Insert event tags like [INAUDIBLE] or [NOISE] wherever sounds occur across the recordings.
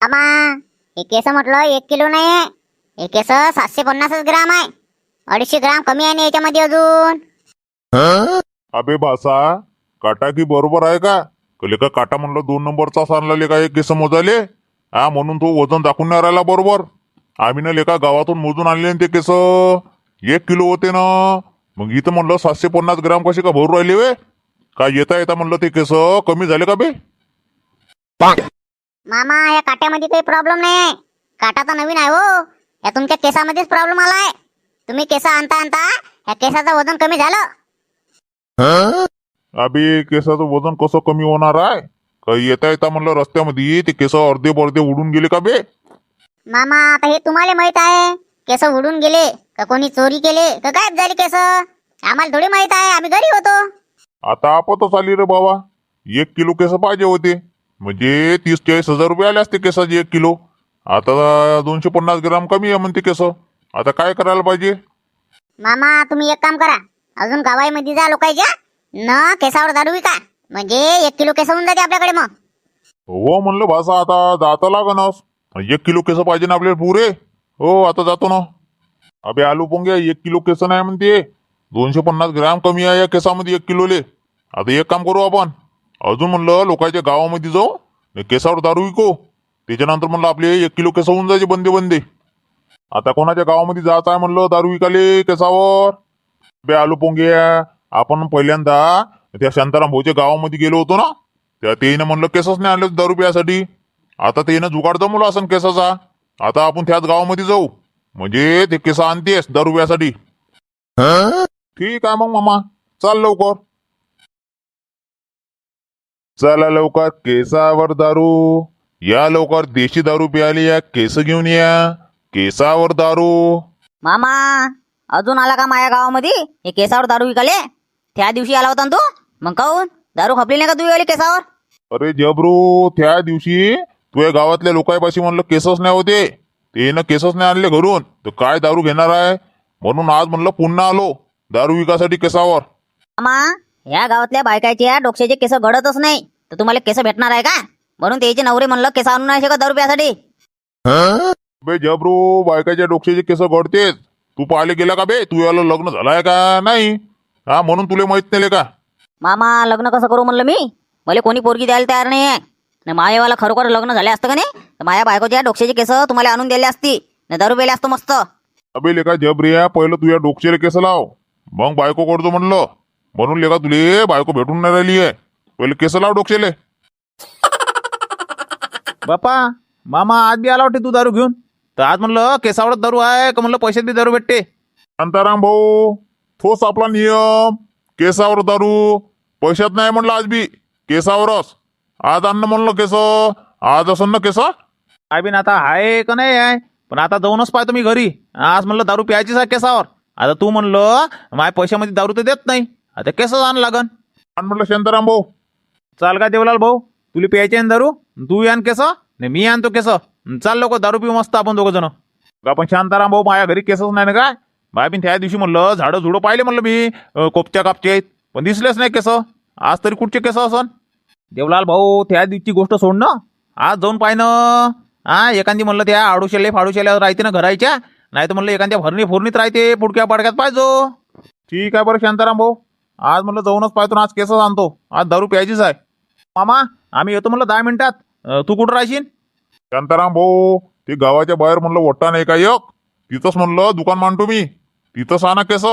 आमा हे केस म्हटलं एक किलो नाही आहे हे केस सातशे पन्नासच ग्राम आहे. अडीचशे ग्राम कमी आहे ना याच्यामध्ये अजून? अबे भासा काटा की बरोबर आहे का? कले का काटा म्हणलं दोन नंबरचा आणला लेका एक केस मोजाले हा म्हणून तो वजन दाखवून नाही राहिला बरोबर. आम्ही ना लेका गावातून मोजून आणले ना ते केस. एक किलो होते ना. मग इथं म्हणलं सातशे पन्नास ग्राम कसे का भरू राहिले वे? का येता येता म्हणलं ते केस कमी झाले का बे? मामा या काट्यामध्ये काही प्रॉब्लेम नाही आहे काटा तर नवीन आहे हो. या तुमच्या केसामध्येच प्रॉब्लेम आलाय. तुम्ही केस आणता आणता या केसाचं वजन कमी झालं. अबे केसाचं वजन कसं कमी होणार आहे? का येता येता म्हणलं रस्त्यामध्ये ते केस अर्धे बर्धे उडून गेले का बे? मामा आता हे तुम्हाला माहीत आहे. केस उडून गेले का कोणी चोरी केले? का गायब झाली केस? आम्हाला थोडी माहीत आहे. आम्ही घरी होतो. आता आपतच आली रे बाबा. एक किलो केस पाहिजे होते. म्हणजे तीस चाळीस हजार रुपये आले असते केसाचे एक किलो. आता दोनशे पन्नास ग्राम कमी आहे म्हणते केस. आता काय करायला पाहिजे? मामा तुम्ही एक काम करा. अजून गावाईमध्ये जा लोकांच्या न केसावर दारू विका. म्हणजे एक किलो केस होऊन जाते आपल्याकडे मग. हो म्हणलं भाषा आता जाता लागनच एक किलो केस पाहिजे ना आपल्याला पुरे. हो आता जातो ना. अबे आलू पोंगे एक किलो केस नाही म्हणते. दोनशे पन्नास ग्राम कमी आहे या केसामध्ये एक किलोले. आता एक काम करू आपण. अजून म्हणलं लोकांच्या गावामध्ये जाऊ. आणि केसावर दारू विकू. त्याच्यानंतर म्हणलं आपले एक किलो केस होऊन जायचे बंदे बंदे. आता कोणाच्या गावामध्ये जायचं आहे म्हणलं दारू विकाले केसावर? बे आलू पोंगे. आपण पहिल्यांदा त्या शांताराम भाऊच्या गावामध्ये गेलो होतो ना त्या तेनं म्हणलं केसच नाही आणले दारू प्यासाठी. आता तेनं जुगाड जमवला असं केसाचा. आता आपण त्याच गावामध्ये जाऊ. म्हणजे ते केस आणतेस दारू प्यासाठी. ठीक आहे मग मामा. चाल लवकर. चला लवकर केसावर दारू. या लवकर देशी दारू प्यायली या. केस घेऊन या. केसावर दारू. मामा अजून आला का माया गावामध्ये? हे केसावर दारू विकाले? त्या दिवशी आला होता ना तू? मग काहून? दारू खपली नाही का तू वेळी केसावर? अरे जबरू त्या दिवशी तुझ्या गावातल्या लोकांपाशी म्हणलं केसच नाही होते. ते ना केसच नाही आणले घरून. तर काय दारू घेणार आहे? म्हणून आज म्हणलं पुन्हा आलो. दारू विकासाठी केसावर. मामा या गावातल्या बायकाच्या डोक्याचे केस गडतच नाही. तर तुम्हाला केस भेटणार आहे का? म्हणून त्याचे नवरे म्हणलं केस आणून नाही शकत दारू प्यासाठी बे जबरू बायकाच्या डोक्याचे केस गळतेच तू पाहिले गेला का बे? तू याला लग्न झालाय का? नाही. हा म्हणून तुला माहीत नाही का? मामा लग्न कसं करू म्हणलं मी? मला कोणी पोरगी द्यायला तयार नाही आहे न मायावाला खरोखर लग्न झाले असतं का नाही? तर माया बायकोच्या डोक्याचे केस तुम्हाला आणून दिले असती. न दारू प्याले असतं मस्त. अबे लेका जबरिया पहिलं तुझ्या डोक्याला केस लाव. मग बायको करतो म्हणलं. म्हणून लेका तुले बायको भेटून नाही राहिली आहे. पहिले केस लाव डोक्याले बापा मामा आज बी आला वाटते तू दारू घेऊन? तर आज म्हणलं केसावरच दारू आहे का म्हणलं पैशात बी दारू भेटते? शांताराम भाऊ तोच आपला नियम. केसावर दारू. पैशात नाही म्हणलं आज बी. केसावरच. आज अन्न म्हणलं केस. आज असं ना केस. काय बी ना आता आहे का नाही आहे? पण आता जाऊनच पाहतो मी घरी. आज म्हणलं दारू प्यायचीच आहे केसावर. आता तू म्हणलं माझ्या पैशामध्ये दारू तर देत नाही. आता कसं आण लागन? आणि म्हटलं शांताराम भाऊ चाल का देवलाल भाऊ? तुला प्यायचे आहे ना दारू? तू आण केस. नाही मी आणतो केस. चाल लोक दारू पिऊ मस्त आपण दोघं जण. आपण शांताराम भाऊ माझ्या घरी केसच नाही ना काय? बाय त्या दिवशी म्हणलं झाडं झुडं पाहिले म्हणलं मी अं, कोपच्या कापचे आहेत. पण दिसलेच नाही केस. आज तरी कुठचे केस असन? देवलाल भाऊ त्या दिवशी गोष्ट सोड ना आज जाऊन पाहिनं ना हा एखादी म्हणलं त्या आडूशेले फाडूशेल्या राहते ना घरायच्या नाही तर म्हणलं एखाद्या भरणी फोरणीत राहते पुडक्या पडक्यात पाहिजो. ठीक आहे बरं शांताराम भाऊ. आज म्हणलं जाऊनच पाहतो आज केसच आणतो. आज दारू प्यायचीच आहे. मामा आम्ही येतो म्हणलं दहा मिनिटात. अं, तू कुठं राहशील? शांताराम भाऊ ते गावाच्या बाहेर म्हणलं वट्टा नाही का एक? तिथंच म्हणलं दुकान मांडतो मी. तिथंच आणा केस.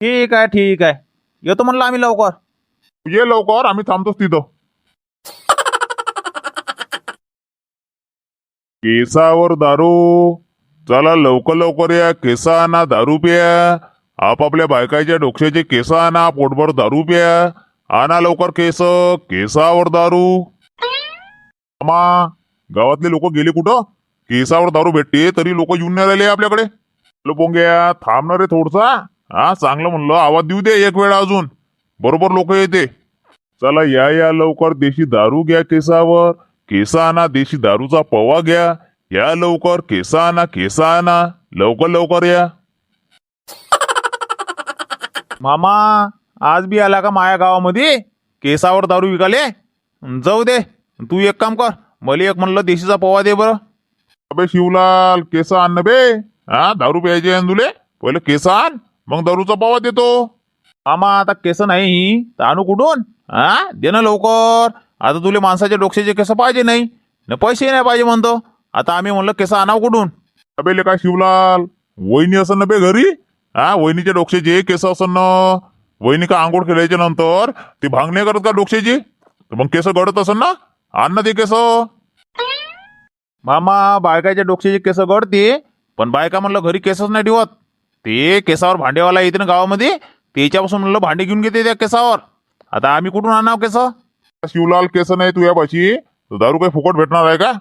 ठीक आहे ठीक आहे. येतो म्हणलं आम्ही लवकर. ये लवकर आम्ही थांबतोच तिथं. [LAUGHS] केसावर दारू. चला लवकर लवकर या केस आणा दारू प्या. आपापल्या बायकाच्या डोक्याचे केस आणा पोटभर दारू प्या. आणा लवकर केस केसावर दारू. मामा गावातले लोक गेले कुठं? केसावर दारू भेटते तरी लोक येऊन नाही राहिले आपल्याकडे. पोंग्या थांबणार रे थोडसा. हा चांगलं म्हणलं आवाज देऊ दे एक वेळा अजून. बरोबर लोक येते. चला या या लवकर देशी दारू घ्या केसावर. केसा आणा देशी दारूचा पवा घ्या. या लवकर केसा आणा केसा आणा. लवकर लवकर या. मामा आज बी आला का माया गावामध्ये? केसावर दारू विकाले? जाऊ दे तू एक काम कर मला एक म्हणलं देशीचा पोवा दे बरं. अबे शिवलाल केस आण ना बे. हा? दारू प्यायचे आहे ना तुले? पहिले केस आण मग दारूचा पावा देतो. मामा आता केस नाही तर आणू कुठून? हा? दे ना लवकर. आता तुले माणसाच्या डोक्याचे केस पाहिजे नाही. न पैसे नाही पाहिजे म्हणतो. आता आम्ही म्हणलं केस आणावं कुठून? अबे काय शिवलाल वहिनी असन ना बे घरी? हा वहिनीच्या डोक्याचे केस असन ना वहिनी का आंघोळ केल्याच्यानंतर ती भांग नाही करत का डोक्याची तर मग केस गडत असन ना? आण ना ते केस. मामा बायकाच्या डोक्याचे केस गळते पण बायका म्हणलं घरी केसच नाही ठेवत. ते केसावर भांडेवाला येते ना गावामध्ये त्याच्यापासून म्हणलं भांडे घेऊन घेते त्या केसावर. आता आम्ही कुठून आणावं केस? शिवलाल केस नाही तुझ्या पाशी. दारू काही फुकट भेटणार आहे का?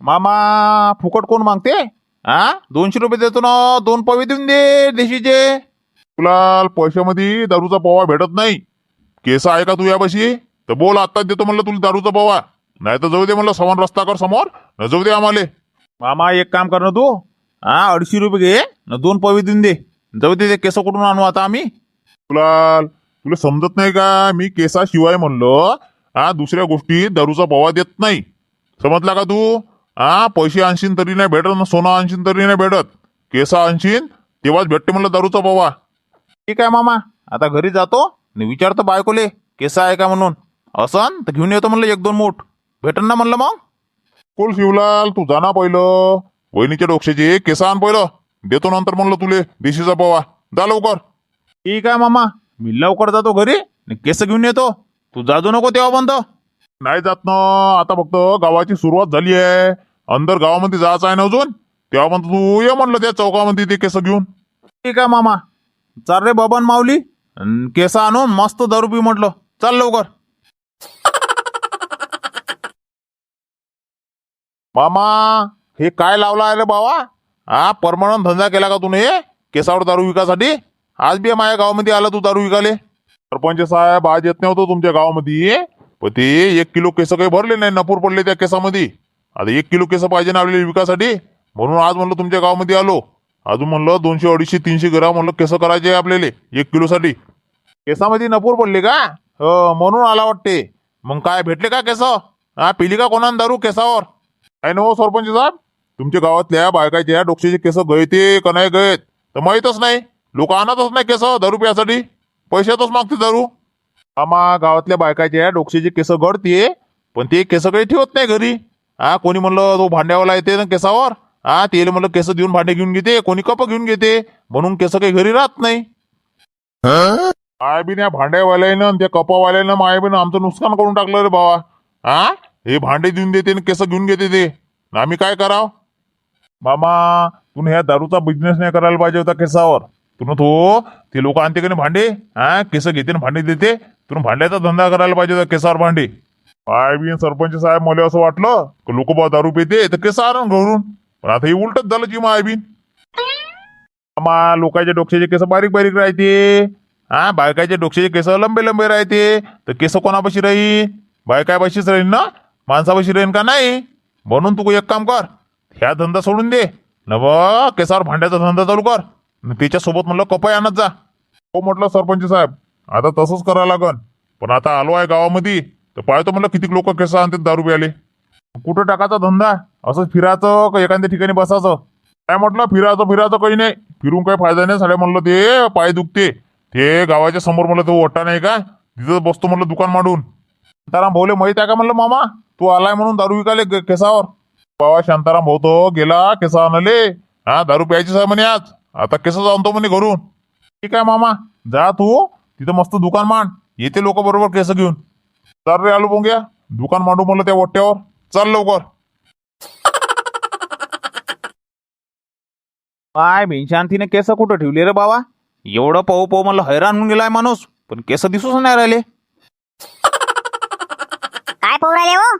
मामा फुकट कोण मागते? हा? दोनशे रुपये देतो ना दोन पवे देऊन दे देशीचे. शिवलाल पैशामध्ये दारूचा पवा भेटत नाही. केस आहे का तुझ्यापाशी तर बोल आत्ताच देतो म्हणलं तुला दारूचा पवा. नाही तर जाऊ दे म्हणलं समान रस्ता कर समोर. न जाऊ दे आम्हाला. मामा एक काम कर ना तू. हा अडीचशे रुपये घे न दोन पवे देऊन दे. जाऊ दे ते केस कुठून आणू आता आम्ही? शिवलाल तुला समजत नाही का? मी केसाशिवाय म्हणलं हा दुसऱ्या गोष्टी दारूचा पवा देत नाही. समजला का तू? हा पैसे आणशीन तरी नाही भेटत न सोनं आणशीन तरी नाही भेटत. केसा आणशीन तेव्हाच भेटते म्हणलं दारूचा पवा ठीक आहे मामा आता घरी जातो आणि विचारतो बायकोले केस आहे का म्हणून. असन तर घेऊन येतो म्हणलं एक दोन मूठ. भेटन ना म्हणलं मग? कोल शिवलाल तू जाना पहिलं. वहिनीच्या डोक्याचे केस आण पहिलं. देतो नंतर म्हणलं तुले देशीचा पवा जा लवकर. ठीक आहे मामा मी लवकर जातो घरी आणि केस घेऊन येतो. तू जाजू नको तेव्हा बंद. नाही जात ना. आता फक्त गावाची सुरुवात झाली आहे. अंदर गावामध्ये जायचं आहे ना अजून? तेव्हा म्हणतो तू ये म्हणलं त्या चौकामध्ये ते केस घेऊन. ठीक आहे मामा. चाल रे बबन माऊली. केस आणून मस्त दारू पी म्हटलं. चाल लवकर. [LAUGHS] मामा हे काय लावला आहे रे बाबा हा परमनंट धंदा केला का तुने? केसावर दारू विकासाठी? आज बी माझ्या गावामध्ये आला तू दारू विकाले सरपंच साहेब आज येत नव्हतो तुमच्या गावामध्ये. पण ते एक किलो केस काही भरले नाही नपूर पडले त्या केसामध्ये. आता एक किलो केस पाहिजे ना आपल्याला विकासाठी? म्हणून आज म्हणलं तुमच्या गावामध्ये आलो. अजून म्हणलं दोनशे अडीचशे तीनशे ग्राम म्हणलं केस करायचे आपल्याला एक किलोसाठी. केसामध्ये नपूर पडले का? हो, म्हणून आला वाटते. मग काय भेटले का केस? हा पिली का कोणाला दारू केसावर? काय ना हो सरपंच साहेब? तुमच्या गावातल्या बायकाच्या डोक्याचे केस गळते का नाही गळत? तर माहीतच नाही. लोक आणतच नाही केस दारू प्यासाठी पैशातच मागते दारू. आम्हा गावातल्या बायकाच्या डोक्याचे केस गळते पण ते केस काही ठेवत नाही घरी. हा कोणी म्हणलं तो भांड्यावाला येते ना केसावर? हा तेल म्हणलं केस देऊन भांडे घेऊन घेते कोणी कप घेऊन घेते म्हणून केस काही घरी राहत नाही. माय या भांड्यावाल्यानं त्या कपावाल्यानं माय बिन आमचं नुकसान करून टाकलं रे बाबा हा हे भांडे देऊन देते आणि केस घेऊन घेते ते. आम्ही काय कराव? मामा तुम्ही ह्या दारूचा बिझनेस नाही करायला पाहिजे होता केसावर. तुम्ही तो ते लोक आणते का भांडे? हा केस घेते आणि भांडे देते. तुम्ही भांड्याचा धंदा करायला पाहिजे होता केसार भांडे. काय बी सरपंच साहेब मला असं वाटलं लोक बा दारू पिते तर केस आणून घरून. पण आता हे उलटच झालं जी माय बिन मा लोकांच्या डोक्याचे केस बारीक बारीक राहते. हा बायकाच्या डोक्याचे केस लंबे लंबे राहते. तर केस कोणापाशी राहीन बायकापाशीच राहीन ना? माणसापाशी राहीन का नाही? म्हणून तू एक काम कर ह्या धंदा सोडून दे. न केसावर भांड्याचा धंदा चालू कर. त्याच्यासोबत म्हणलं कपय आणत जा. हो म्हटलं सरपंच साहेब. आता तसंच करावं लागन. पण आता आलो आहे गावामध्ये तर पाहतो म्हणलं किती लोक केस आणतात दारू प्याले कुठं टाकायचा धंदा? असंच फिरायचं का एखाद्या ठिकाणी बसायचं? काय म्हटलं? फिरायचं फिरायचं काही नाही. फिरून काही फायदा नाही साड्या म्हणलं ते पाय दुखते. ते गावाच्या समोर म्हणलं तो ओट्टा नाही का? तिथं बसतो म्हणलं दुकान मांडून. शांताराम भाऊले माहीत आहे का म्हणलं मामा? तू आलाय म्हणून दारू विकाले केसावर. बाबा शांताराम भाऊ तो गेला केसा आणले. हा दारू प्यायची आहे म्हणे आज. आता केस आणतो म्हणे घरून. ठीक आहे मामा. जा तू. तिथं मस्त दुकान मांड. येते लोक बरोबर केस घेऊन. चाल रे आलू पोंग्या दुकान मांडू म्हणलं त्या ओट्यावर. चाल लवकर. काय बिनशांतीने केस कुठं ठेवले रे बाबा? एवढं पाहू पाहू म्हणलं हैराण होऊन गेलाय माणूस. पण केस दिसूच नाही राहिले. काय पाहू राहिले हो?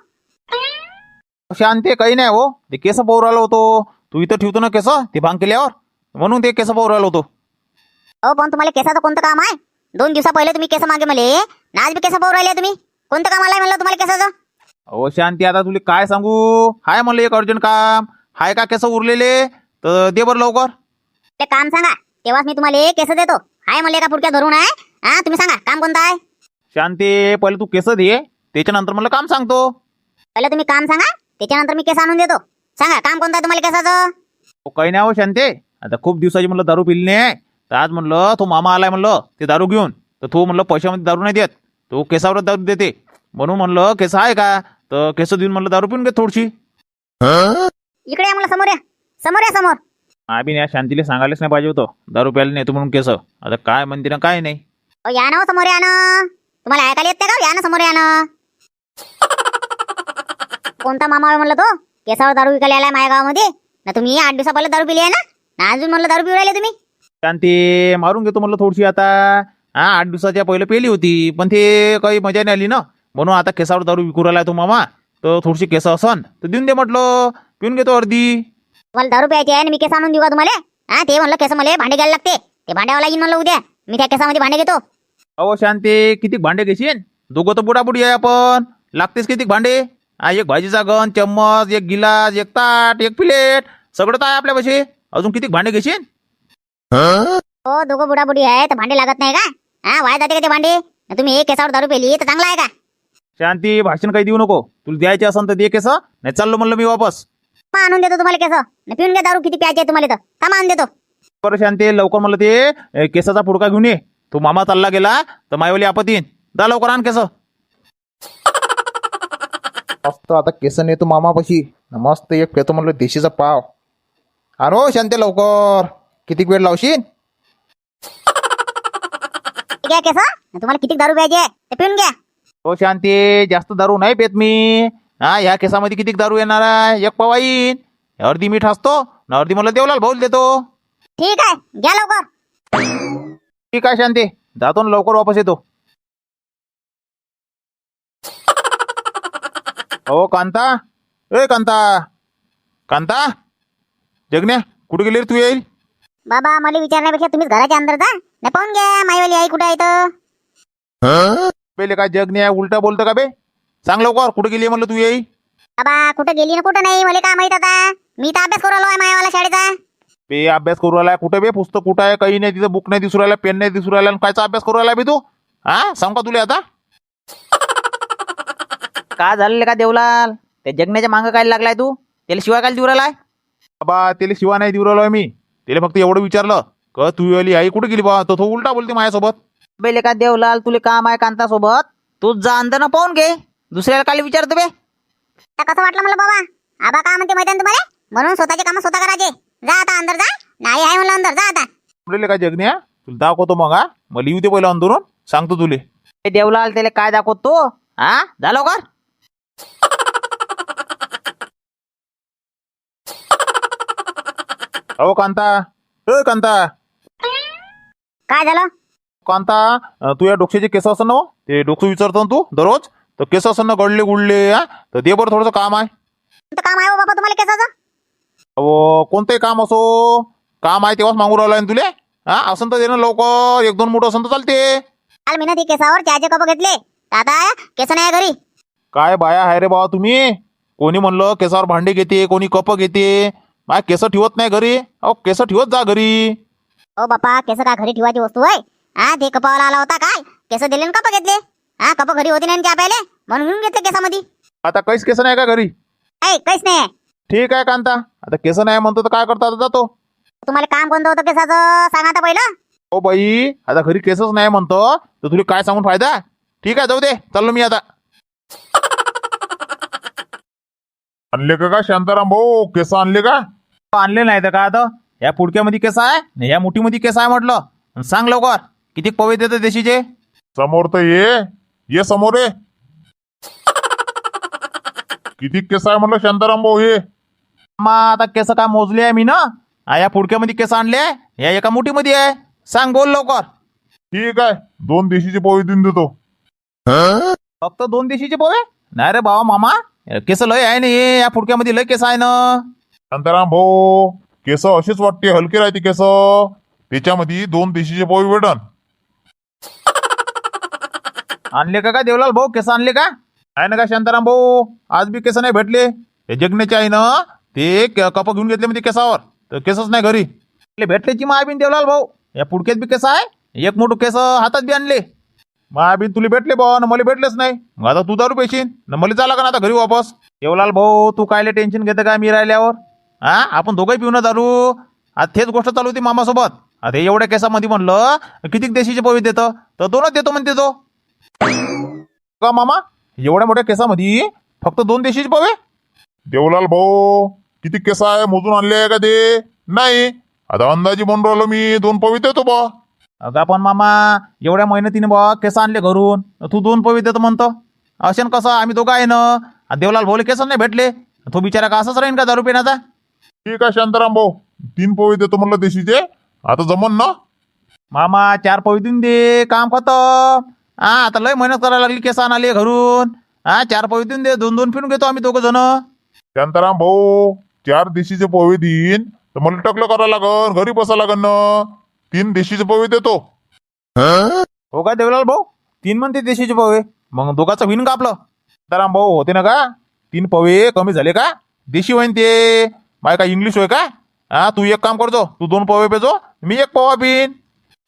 शांती काही नाही हो. ते केस पाहू राहिलो होतो. तू इथं ठेवतो ना केस ते भांग केल्यावर? म्हणून ते केस पाहू राहिलो होतो. हो पण तुम्हाला केसाचं कोणतं काम आहे? दोन दिवसा पहिले तुम्ही केस मागे मले. ना आज बी केस पाहू राहिले तुम्ही. कोणतं काम आलंय म्हणलं तुम्हाला केसाचं? अहो शांती आता तुला काय सांगू? हाय म्हणलं एक अर्जंट काम. हाय का केस उरलेले? तर दे बरं लवकर. ते काम सांगा. तेव्हाच मी तुम्हाला केस देतो. हाय म्हणले का पुढच्या धरून आहे. हा तुम्ही सांगा काम कोणतं आहे? शांती पहिले तू केस दे. त्याच्यानंतर मला काम सांगतो. पहिलं तुम्ही काम सांगा. त्याच्यानंतर मी केस आणून देतो. सांगा काम कोणतं आहे तुम्हाला केसाचं? काही नाही हो शांते. आता खूप दिवसाची म्हणलं दारू पिली नाही. तर आज म्हणलं तो मामा आलाय म्हणलं ते दारू घेऊन. तर तो म्हणलं पैशामध्ये दारू नाही देत. तो केसावरच दारू देते. म्हणून म्हणलं केस आहे का? तर केस देऊन म्हणलं दारू पिऊन घे थोडीशी. इकडे या मला समोर या. समोर या समोर. आम्ही या शांतीला सांगायलाच नाही पाहिजे होतं. दारू प्यायला नेतो म्हणून केस. आता काय म्हणते ना काय नाही. या ना हो समोर या ना. तुम्हाला ऐकायला येते का? या ना समोर या ना. कोणता मामा आहे म्हणलं तो? केसावर दारू विकायला आलाय माझ्या गावामध्ये. ना तुम्ही आठ दिवसा पहिलं दारू पिली आहे ना? ना अजून म्हणलं दारू पिऊ राहिले तुम्ही. शांती मारून घेतो म्हणलं थोडीशी आता. हा आठ दिवसाच्या पहिलं पेली होती पण ते काही मजा नाही आली ना. म्हणून आता केसावर दारू विकू राहिला तो मामा. तर थोडीशी केस असन. तर देऊन दे म्हटलं. पिऊन घेतो अर्धी. तुम्हाला दारू प्यायची आहे आणि मी केस आणून देऊ का तुम्हाला? हा ते म्हणलं केस मला भांडे घ्यायला लागते. ते भांड्यावाला येईन म्हणलं उद्या. मी त्या केसामध्ये भांडे घेतो. अहो शांती किती भांडे घेशील दोघं तर बुडाबुडी आहे आपण. लागतेच किती भांडे? हा एक भाजीचा गण चम्मच एक गिलास एक ताट एक प्लेट. सगळं तर आहे आपल्यापाशी. अजून किती भांडे घेशील हो दोघं बुडाबुडी आहे तर भांडे लागत नाही का? हा वाया जाते का ते भांडे? ना तुम्ही एक केसावर दारू पेली तर चांगला आहे का? शांती भाषण काही देऊ नको. तुला द्यायचे असन तर दे केस. नाही चाललो म्हणलं मी वापस. आणून देतो तुम्हाला केस. ना पिऊन घ्या दारू किती प्यायची आहे तुम्हाला तर थांबा आणून देतो. बरं शांती लवकर म्हणलं ते केसाचा पुडका घेऊन ये. तो मामा चालला गेला तर मायवली आपत जा लवकर आण केस. मस्त आता केस नेतो मामापाशी. मस्त एक पेतो म्हणलं देशीचा पाव. अरे शांती लवकर. किती वेळ लावशील? [LAUGHS] घ्या केस ना तुम्हाला किती दारू आहे ते पिऊन घ्या. हो शांती. जास्त दारू नाही पेत मी. हा ह्या केसामध्ये किती दारू येणार आहे? एक पवा येईन अर्धी मीठ असतो. न अर्धी मला देवलाल भाऊल देतो. ठीक आहे घ्या लवकर. ठीक आहे शांती. जातो ना लवकर वापस येतो. हो कांता. ए कांता. कांता. जगण्या कुठे गेली रे तू येईल बाबा मला विचारण्यापेक्षा तुम्हीच घराच्या अंदर जा. ना पाहून घ्या माईवाली आई कुठे आहे तर पहिले काय जगण्या उलटा बोलतं का बे? सांग लवकर कुठे गेली म्हणलं तू येईल बाबा कुठं गेली ना कुठं नाही मला काय माहीत आता. मी तर अभ्यास करू आलो आहे मायावाला शाळेचा. बे अभ्यास करू राहिला कुठे बे? पुस्तक कुठं आहे? काही नाही तिथं बुक नाही दिसू राहिला पेन नाही दिसू राहिला आणि कायचा अभ्यास करू राहिला बे तू? हा? सांग का तुला आता? का झालेलं का देवलाल? त्या जगण्याच्या मागं काय लागलाय तू? त्याला शिवाय काय देऊ राहिलाय? बाबा त्याला शिवा नाही देऊ राहिलो मी. त्याला फक्त एवढं विचारलं क तू आली आई कुठे गेली बा? तो तो उलटा बोलते माझ्यासोबत. बेले का देवलाल तुले काम आहे कांतासोबत? तूच जा अंदर पाहून घे. दुसऱ्याला काय विचारतो बे? कसं वाटलं मला बाबा? आबा का म्हणते माहिती आहे ना तुम्हाला? म्हणून स्वतःचे काम स्वतः करायचे. जा आता अंदर जा. नाही आहे म्हणलं अंदर जा आता. म्हणले का जगण्या तुला दाखवतो मग हा? मग लिहू दे पहिलं अंदरून. सांगतो तुले. ते देवलाल त्याला काय दाखवतो? हा? झालो का अहो कांता. ए कांता. काय झालं? कांता अं, तू या डोक्याचे केस असं ना हो? ते डोकं विचारतो ना तू दररोज. तर केस असं ना गडले गुडले हा. तर दे बरं थोडंसं काम आहे. काम आहे हो बाबा तुम्हाला केसाचं? अहो कोणतंही काम असो काम आहे तेव्हाच मागू राहिला तुले. हा असं तर दे ना लवकर. एक दोन मोठं असं तर चालते. काल मी ना ती केसावर चहाचे कप घेतले. तर आता केस नाही आहे घरी. काय बाया आहे रे बाबा तुम्ही? कोणी म्हणलं केसावर भांडे घेते कोणी कप घेते? माय केस ठेवत नाही घरी? अहो केस ठेवत जा घरी. हो बापा केस काय घरी ठेवायची वस्तू आहे हा ते कपावाला आला होता काय? केस दिले ना कप घेतले? हा कप घरी होती नाही प्यायले म्हणून घेऊन घेतले केसामध्ये. आता काहीच केस नाही का घरी? ऐ काहीच नाही. ठीक आहे कांता. आता केस नाही म्हणतो तर काय करता? आता जातो. तुम्हाला काम कोणतं होतं केसाचं? सांगा आता पहिलं. हो बाई आता घरी केसच नाही म्हणतो. तर तुला काय सांगून फायदा? ठीक आहे जाऊ दे. चाललो मी आता. आणले का का शांताराम भाऊ? केस आणले का? आणले नाही तर का आता? या पुडक्यामध्ये केस आहे? आणि या मुठीमध्ये केस आहे म्हटलं. आणि सांग लवकर किती पवे देतं देशीचे? समोर तर ये. ये समोर ये. किती केस आहे म्हणलं शांताराम भाऊ हे? मग आता केस काय मोजले आहे मी ना? हा, या पुडक्यामध्ये केस आणले या एका मुठीमध्ये आहे? सांग बोल लवकर. ठीक आहे. दोन देशीचे पोहे देऊन देतो. फक्त दोन दिवशीचे पोहे नाही रे बाबा मामा. केस लय आहे ना हे या पुडक्यामध्ये लय केस आहे ना. शांताराम भाऊ केस अशीच वाटते हलके राहते केस. त्याच्यामध्ये दोन देशीचे पोहे भेटन. [LAUGHS] आणले का काय देवलाल भाऊ? केस आणले का? आहे ना का शांताराम भाऊ? आज बी केस नाही भेटले. हे जगण्याचे आहे ना ते क- कप घेऊन घेतले म्हणजे केसावर. तर केसच नाही घरी. ले भेटलेची माय बिन देवलाल भाऊ. या पुडक्यात बी केस आहे. एक मोठं केस हातात बी आणले. मा बी तुला भेटले बा मला भेटलेच नाही. मग आता तू दारू पेशीन मला चाला का ना आता घरी वापस. येवलाल भाऊ तू कायले टेन्शन घेतं का मी राहिल्यावर? हा आपण दोघंही पिऊ ना दारू? आता तेच गोष्ट चालू होती मामासोबत. आता एवढ्या केसामध्ये म्हणलं किती देशीचे पवी देतं? तर दोनच देतो म्हणते तो. का मामा? एवढ्या मोठ्या केसामध्ये फक्त दोन देशीचे पवे देवलाल भाऊ किती केस आहे मोजून आणले आहे का ते? नाही. आता अंदाजी म्हणून राहिलो मी दोन पवी देतो बा. अगं आपण मामा एवढ्या मेहनतीने बा केस आणले घरून. तू दोन पवी देतो म्हणतो. असेन कसं? आम्ही दोघं आहे ना. देवलाल भाऊले केस नाही भेटले. तो बिचारा का असंच राहीन का दारू पिण्याचा? ठीक आहे शांताराम भाऊ. तीन पवी देतो म्हणलं देशीचे. आता जमन ना? मामा चार पवी देऊन दे. काम खतम हा आता लय मेहनत करायला लागली केस आणाले घरून. हा चार पवी देऊन दे. दोन दोन फिरून घेतो आम्ही दोघं जण. शांताराम भाऊ चार देशीचे पवे देईन. तर मला टकलं करावं लागन घरी बसा लागन. ना तीन देशीचे पवे देतो. हो का देवलाल भाऊ? तीन म्हणते देशीचे पवे. मग दोघाचं होईन का आपलं? सीताराम भाऊ होते ना का? तीन पवे कमी झाले का? देशी होईन ते. माय का इंग्लिश होय का? हा तू एक काम करतो. तू दोन पवे पेजो. मी एक पवा पिन.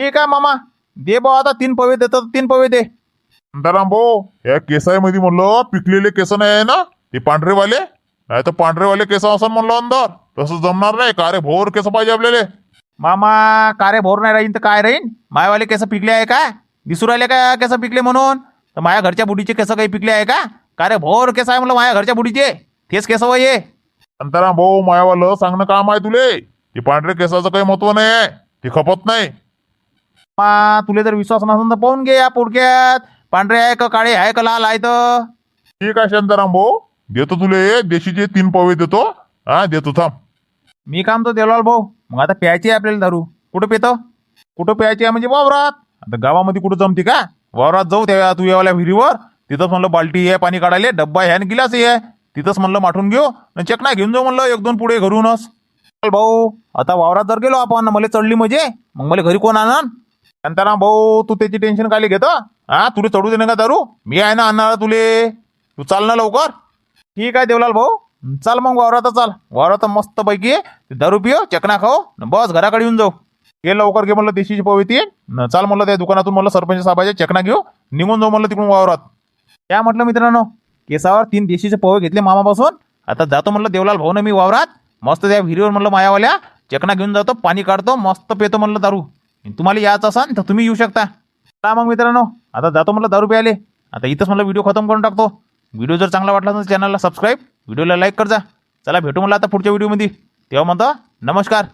ठीक आहे मामा. दे भाऊ आता तीन पवे देतो तर तीन पवे दे. शांताराम भाऊ या केसामध्ये म्हणलं पिकलेले केस नाही आहे ना? ते पांढरेवाले? नाही तर पांढरेवाले केस असं म्हणलं अंदर. तसं जमणार नाही. का रे भोर केस पाहिजे आपल्याला. मामा कारे भोर नाही राहीन तर काय राहीन? मायवाले केस पिकले आहे का? दिसू राहिले का केस पिकले म्हणून? तर माझ्या घरच्या बुडीचे केस काही पिकले आहे का? का रे भोर केस आहे म्हणलं माझ्या घरच्या बुडीचे तेच केस वय ये शांताराम भाऊ मायावालं सांगणं काम आहे तुले. ते पांढरे केसाचं काही महत्त्व नाही आहे. ते खपत नाही. मा तुले जर विश्वास नसेल तर पाहून घे या पोडक्यात पांढरे आहे का काळे आहे का लाल आहे तर? ठीक आहे शांताराम भाऊ. देतो तुले देशीचे तीन पवे देतो. हा देतो थांब. मी काम तो देवलाल भाऊ मग आता प्यायची आहे आपल्याला दारू. कुठं पितो? कुठं प्यायची आहे? म्हणजे वावरात. आता गावामध्ये कुठं जमते का? वावरात जाऊ त्या तू यावाल्या विहिरीवर. तिथंच म्हणलं बाल्टी आहे पाणी काढायला डब्बा आहे आणि गिलास आहे तिथंच म्हणलं माठून घेऊ. आणि चकना घेऊन जाऊ म्हणलं एक दोन पुढे घरूनच. चल भाऊ आता वावरात जर गेलो आपण मला चढली म्हणजे मग मला घरी कोण आणन? शांताराम भाऊ तू त्याची टेन्शन काय घेतो? हा तुला चढू दे ना का दारू. मी आहे ना आणणार तुले. तू चाल ना लवकर. ठीक आहे देवलाल भाऊ. चाल मग वावरात चाल. वावरात मस्त पैकी दारू पियो चकना खाओ न बस घराकडे येऊन जाऊ. हे लवकर घे म्हणलं देशीची पवी ती चाल म्हणलं त्या दुकानातून म्हणलं सरपंच साहेबाचे चकना घेऊ. निघून जाऊ म्हणलं तिकडून वावरात. त्या म्हटलं मित्रांनो केसावर तीन देशीचे पोहे घेतले मामापासून. आता जातो म्हणलं देवलाल भाऊ ना मी वावरात. मस्त त्या विहिरीवर म्हणलं मायावाल्या चकना घेऊन जातो पाणी काढतो मस्त पेतो म्हणलं दारू. तुम्हाला यायचं असाल तर तुम्ही येऊ शकता. चला मग मित्रांनो आता जातो म्हणलं दारू प्यायले. आता इथंच म्हणलं व्हिडिओ खतम करून टाकतो. व्हिडिओ जर चांगला वाटला तर चॅनलला सबस्क्राईब. व्हिडिओला लाईक कर जा. चला भेटू मला आता पुढच्या व्हिडिओमध्ये. तेव्हा म्हणतो नमस्कार.